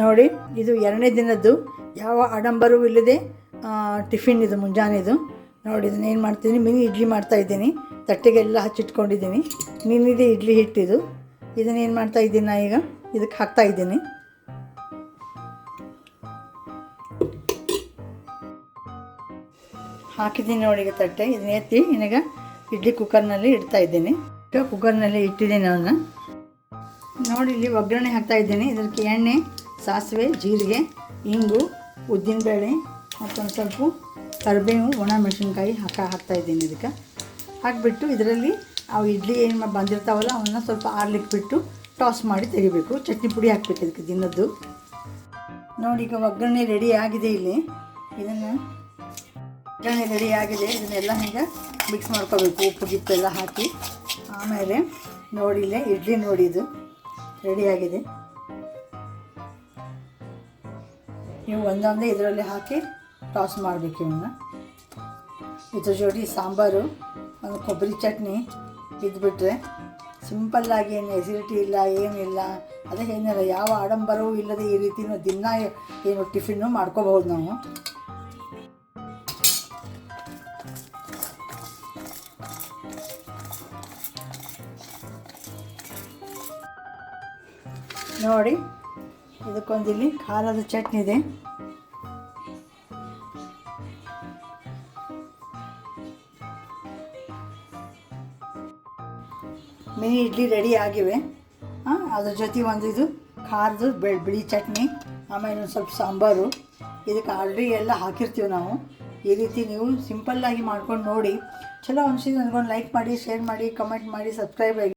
ನೋಡಿ, ಇದು ಎರಡನೇ ದಿನದ್ದು. ಯಾವ ಆಡಂಬರವೂ ಇಲ್ಲದೆ ಟಿಫಿನ್ ಇದು, ಮುಂಜಾನೆದು. ನೋಡಿ, ಇದನ್ನ ಏನು ಮಾಡ್ತೀನಿ, ಮಿನಿ ಇಡ್ಲಿ ಮಾಡ್ತಾ ಇದ್ದೀನಿ. ತಟ್ಟೆಗೆಲ್ಲ ಹಚ್ಚಿಟ್ಕೊಂಡಿದ್ದೀನಿ. ನಿನ್ನಿದೆ ಇಡ್ಲಿ ಹಿಟ್ಟಿದು. ಇದನ್ನ ಏನು ಮಾಡ್ತಾ ಇದ್ದೀನಿ ನಾ ಈಗ? ಇದಕ್ಕೆ ಹಾಕ್ತಾ ಇದ್ದೀನಿ. ಹಾಕಿದ್ದೀನಿ ನೋಡಿ ಈಗ ತಟ್ಟೆ. ಇದನ್ನ ಎತ್ತಿ ಈಗ ಇಡ್ಲಿ ಕುಕ್ಕರ್ನಲ್ಲಿ ಇಡ್ತಾ ಇದ್ದೀನಿ. ಕುಕ್ಕರ್ನಲ್ಲಿ ಇಟ್ಟಿದ್ದೀನಿ ಅವನ್ನ. ನೋಡಿ, ಇಲ್ಲಿ ಒಗ್ಗರಣೆ ಹಾಕ್ತಾ ಇದ್ದೀನಿ. ಇದಕ್ಕೆ ಎಣ್ಣೆ ಸಾಸಿವೆ, ಜೀರಿಗೆ, ಇಂಗು, ಉದ್ದಿನಬೇಳೆ ಮತ್ತೊಂದು ಸ್ವಲ್ಪ ಕರಿಬೇವು ಒಣ ಮೆಣಸಿನ್ಕಾಯಿ ಹಾಕ ಹಾಕ್ತಾ ಇದ್ದೀನಿ ಇದಕ್ಕೆ. ಹಾಕಿಬಿಟ್ಟು ಇದರಲ್ಲಿ ಅವು ಇಡ್ಲಿ ಏನು ಬಂದಿರ್ತಾವಲ್ಲ ಅವನ್ನ ಸ್ವಲ್ಪ ಆರ್ಲಿಕ್ಕೆ ಬಿಟ್ಟು ಟಾಸ್ ಮಾಡಿ ತೆಗಿಬೇಕು. ಚಟ್ನಿ ಪುಡಿ ಹಾಕ್ಬೇಕು ಇದಕ್ಕೆ ದಿನದ್ದು ನೋಡಿ ಈಗ ಒಗ್ಗರಣೆ ರೆಡಿ ಆಗಿದೆ ಇಲ್ಲಿ. ಇದನ್ನು ಒಗ್ಗರಣೆ ರೆಡಿ ಆಗಿದೆ. ಇದನ್ನೆಲ್ಲ ಹಿಂಗೆ ಮಿಕ್ಸ್ ಮಾಡ್ಕೋಬೇಕು. ಉಪ್ಪು, ಗಿಪ್ಪು ಎಲ್ಲ ಹಾಕಿ. ಆಮೇಲೆ ನೋಡಿ ಇಲ್ಲೇ ಇಡ್ಲಿ ನೋಡಿ ಇದು ರೆಡಿಯಾಗಿದೆ ನೀವು ಒಂದೊಂದೇ ಇದರಲ್ಲಿ ಹಾಕಿ ಟಾಸ್ ಮಾಡಬೇಕು ಇವನ್ನ ಇದ್ರ ಜೋಡಿ ಸಾಂಬಾರು, ಒಂದು ಕೊಬ್ಬರಿ ಚಟ್ನಿ ಇದ್ಬಿಟ್ರೆ ಸಿಂಪಲ್ಲಾಗಿ ಏನು ಎಸಿಡಿಟಿ ಇಲ್ಲ ಏನಿಲ್ಲ ಅದೇ ಏನಿಲ್ಲ, ಯಾವ ಆಡಂಬರವೂ ಇಲ್ಲದೆ ಈ ರೀತಿಯೂ ದಿನ ಏನು ಟಿಫಿನ್ನು ಮಾಡ್ಕೋಬಹುದು ನಾವು. ನೋಡಿ ಇದಕ್ಕೊಂದಿಲ್ಲಿ ಖಾರದ ಚಟ್ನಿ ಇದೆ. ಮಿನಿ ಇಡ್ಲಿ ರೆಡಿ ಆಗಿವೆ. ಅದ್ರ ಜೊತೆ ಒಂದು ಇದು ಖಾರದ ಬೆಳ್ ಚಟ್ನಿ, ಆಮೇಲೆ ಒಂದು ಸ್ವಲ್ಪ ಸಾಂಬಾರು. ಇದಕ್ಕೆ ಆಲ್ರೆಡಿ ಎಲ್ಲ ಹಾಕಿರ್ತೀವಿ ನಾವು. ಈ ರೀತಿ ನೀವು ಸಿಂಪಲ್ಲಾಗಿ ಮಾಡ್ಕೊಂಡು ನೋಡಿ. ಚಲೋ ಅನ್ಸಿದ್ ನನಗೊಂದು ಲೈಕ್ ಮಾಡಿ ಶೇರ್ ಮಾಡಿ ಕಮೆಂಟ್ ಮಾಡಿ ಸಬ್ಸ್ಕ್ರೈಬ್ ಆಗಿ.